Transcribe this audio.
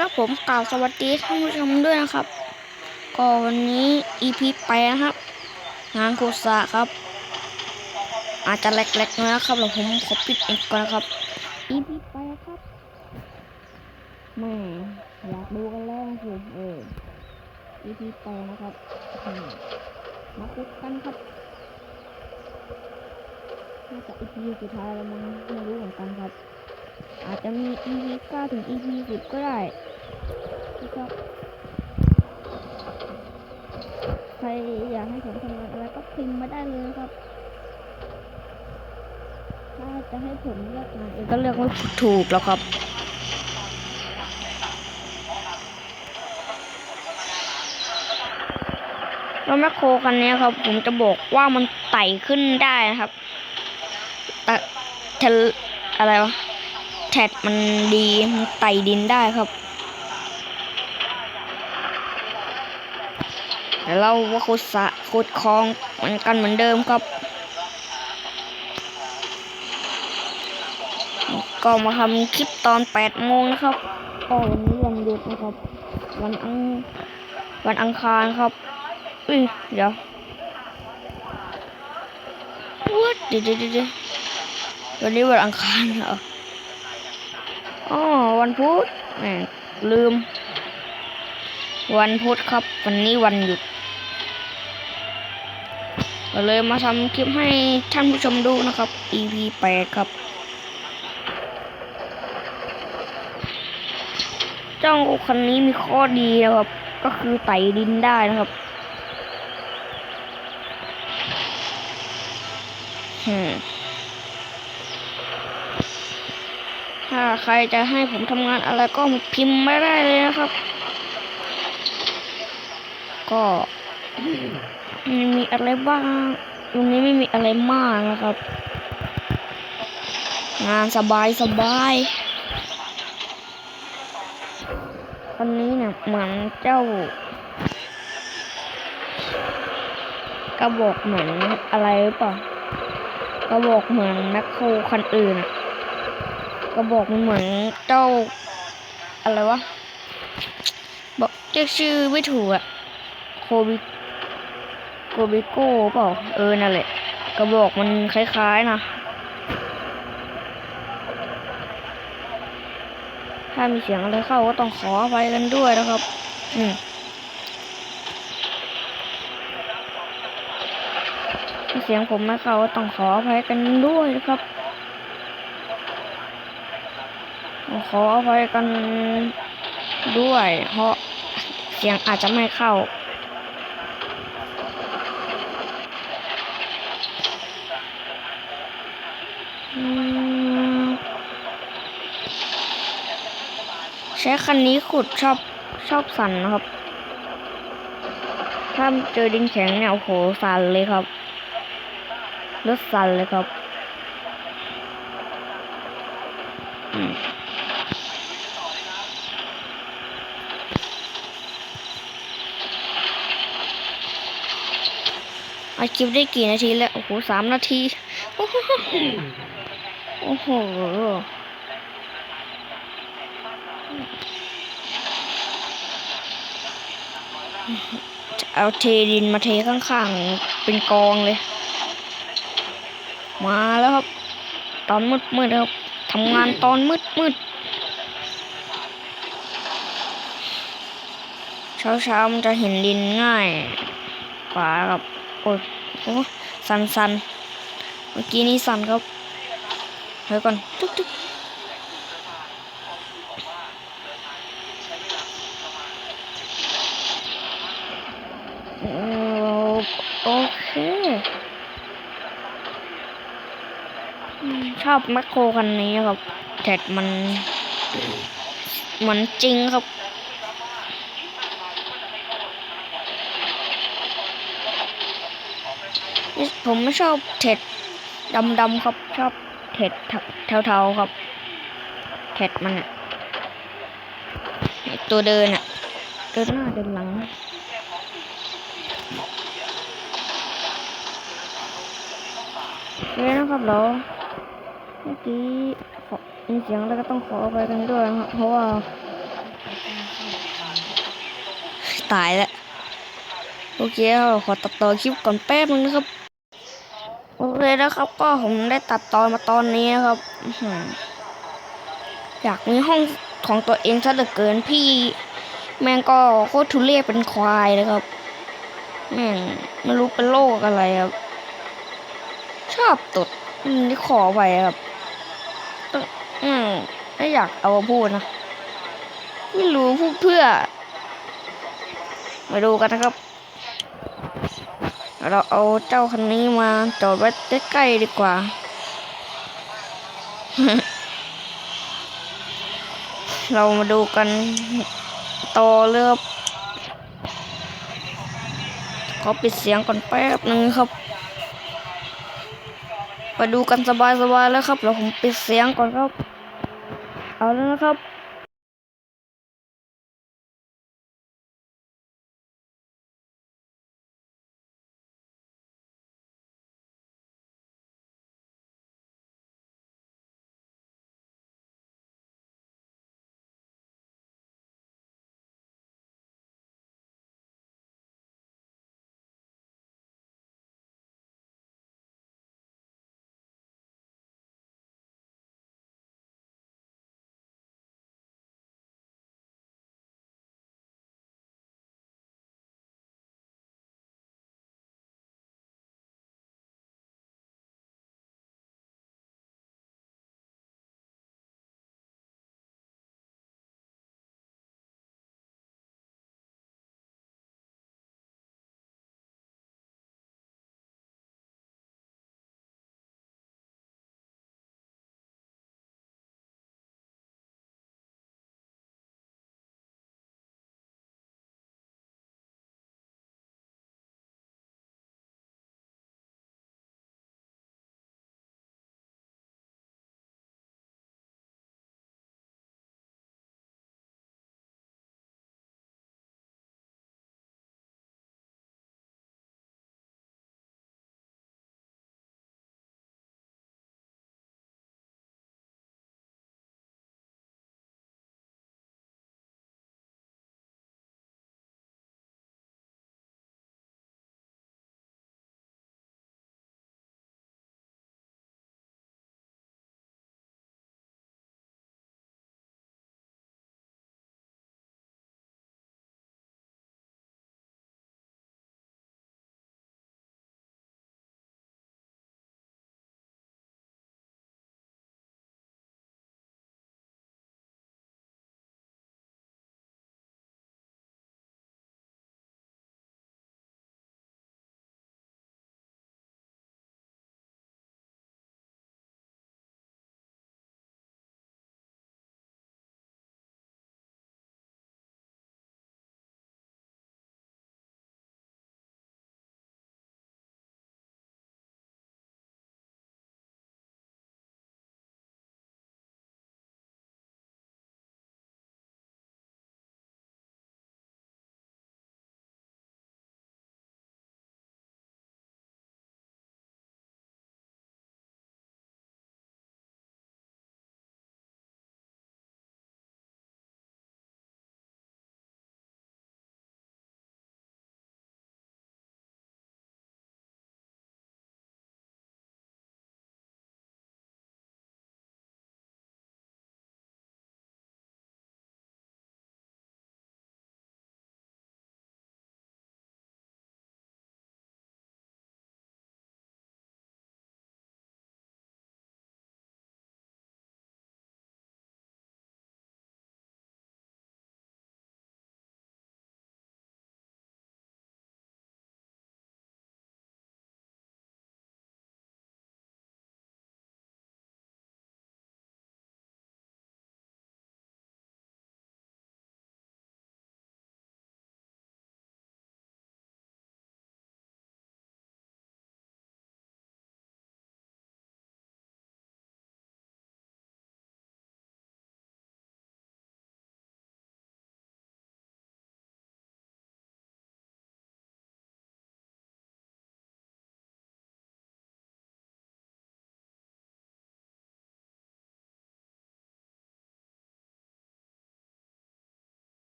ครับผมกล่าวสวัสดีท่านผู้ชมด้วยนะครับ ก็วันนี้ EP ไปนะครับ งานโคสะครับ อาจจะแหลกๆนอยนะครับแล้วผมขอปิดเองก่อนนะครับ EP ไปครับแม่อยากดูกันแล้วสิเออ EP ไปนะครับมมาคุยกันครับน่าจะ EP สุดท้ายแล้วมั้งไม่รู้เหมือนกันครับ อาจจะมี EP 9ถึง EP 10 ก็ได้นะครับใครอยากให้ผมทำงานอะไรก็พิมพ์มาได้เลยครับ ถ้าจะให้ผมเลือกงานเองก็เลือกไม่ถูกแล้วครับแล้วแมคโครคันนี้ครับ ผมจะบอกว่ามันไต่ขึ้นได้นะครับแต่เทลอะไรวะ แท็ดมันดีมันไต่ดินได้ครับแต่เราว่าขุดสระขุดคลองเหมือนกันเหมือนเดิมครับ ก็มาทำคลิปตอน8โมงนะครับก็วันนี้วันหยุดนะครับ วันอังวันอังคารครับอุ้ยเดี๋ยววัดเดี๋ยวเดี๋ยวเดี๋ยววันนี้วันอังคารเหรออ๋อ วันพุธลืม วันพุธครับ วันนี้วันหยุดก็เลยมาทำคลิปให้ท่านผู้ชมดูนะครับ EP 8ครับ เจ้าคันนี้มีข้อดีนะครับ ก็คือไต่ดินได้นะครับอืม ถ้าใครจะให้ผมทำงานอะไรก็พิมพ์ไม่ได้เลยนะครับ ก็ไม่มีอะไรบ้างตรงนี้ไม่มีอะไรมากนะครับ งานสบายสบายคนนี้เนี่ยเหมือนเจ้ากระบอกเหมือนอะไรหรือเปล่ากระบอกเหมือนแมคโครคันอื่นอะ ก็บอกมันเหมือนเจ้าอะไรวะ บอกเรียกชื่อไม่ถูกอะโคบิโคบิโก้เปล่า เออ นั่นแหละ กระบอกมันคล้ายๆนะ ถ้ามีเสียงอะไรเข้าก็ต้องขออภัยกันด้วยนะครับ อืมเสียงผมไม่เข้าก็ต้องขออภัยกันด้วยนะครับ ขออภัยกันด้วย เพราะเสียงอาจจะไม่เข้า ใช้คันนี้ขุดชอบชอบสั่นนะครับ ถ้าเจอดินแข็งเนี่ยโอ้โหสั่นเลยครับรถสั่นเลยครับ อืม อาคลิปได้กี่นาทีแล้ว โอ้โหสามนาที โอ้โหเอาเทดินมาเทข้างๆ เป็นกองเลย มาแล้วครับ ตอนมืดมืดๆครับทำงานตอนมืดมืดเช้าเช้าๆมันจะเห็นดินง่ายกว่าครับ โอ้ยโอ้สันสันเมื่อกี้นี้สันครับเฮ้ยก่อนตึ๊กตึ๊กเอ่อโอเคชอบแมคโครคันนี้ครับแท็ดมัน เหมือนจริงครับ ผมไม่ชอบเท็ดดำๆครับ ชอบเท็ดเทาๆครับเท็ดมันอะตัวเดินอะเดินหน้าเดินหลังเลยนะครับเราเมื่อกี้ขอมีเสียงแล้วก็ต้องขอไปกันด้วยนะครับเพราะว่า ตายแล้วโอเคครับขอตัดต่อคลิปก่อนแป๊บนึงนะครับ โอเคนะครับ ก็ผมได้ตัดตอนมาตอนนี้นะครับอยากมีห้องของตัวเองซะเหลือเกินพี่แม่งก็โคตรทุเรศเป็นควายเลยครับ แม่งไม่รู้เป็นโรคอะไรครับ ชอบตดอืมที่ขอไปครับต้องอืมไม่อยากเอามาพูดนะ ไม่รู้พูดเพื่อ มาดูกันนะครับ เราเอาเจ้าคันนี้มาจอดไว้ใกล้ๆดีกว่า เรามาดูกันต่อเลยครับขอปิดเสียงก่อนแป๊บนึงครับ มาดูกันสบายๆแล้วครับเราผมปิดเสียงก่อนครับ เอาแล้วนะครับ